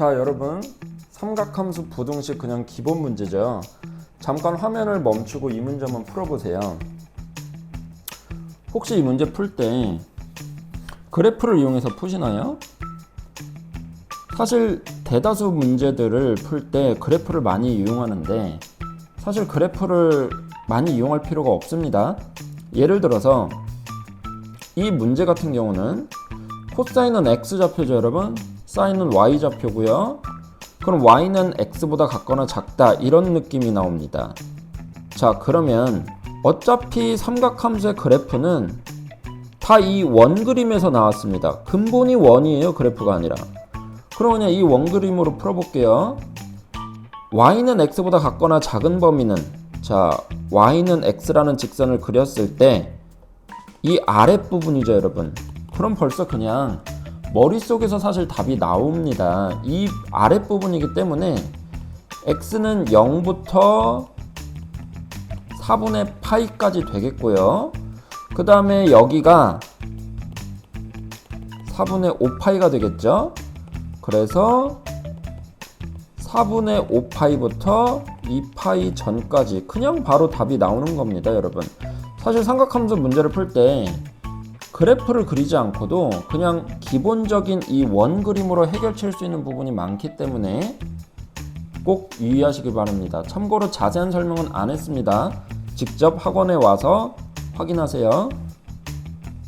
자 여러분. 삼각함수 부등식 그냥 기본 문제죠. 잠깐 화면을 멈추고 이 문제만 풀어보세요. 혹시 이 문제 풀 때 그래프를 이용해서 푸시나요? 사실 대다수 문제들을 풀 때 그래프를 많이 이용하는데 사실 그래프를 많이 이용할 필요가 없습니다. 예를 들어서 이 문제 같은 경우는 코사인은 x 좌표죠 여러분 사인은 y 좌표고요. 그럼 y는 x보다 같거나 작다. 이런 느낌이 나옵니다. 자 그러면 어차피 삼각함수의 그래프는 다 이 원 그림에서 나왔습니다. 근본이 원이에요 그래프가 아니라. 그럼 그냥 이 원 그림으로 풀어볼게요. Y는 x보다 같거나 작은 범위는 자 y는 x라는 직선을 그렸을 때 이 아랫부분이죠 여러분. 그럼 벌써 그냥 머릿속에서 사실 답이 나옵니다. 이 아랫부분이기 때문에 x는 0부터 4분의 파이까지 되겠고요. 그 다음에 여기가 4분의 5파이가 되겠죠? 그래서 4분의 5파이부터 2파이 전까지 그냥 바로 답이 나오는 겁니다 여러분. 사실 삼각함수 문제를 풀때 그래프를 그리지 않고도 그냥 기본적인 이 원 그림으로 해결칠 수 있는 부분이 많기 때문에 꼭 유의하시기 바랍니다. 참고로 자세한 설명은 안 했습니다. 직접 학원에 와서 확인하세요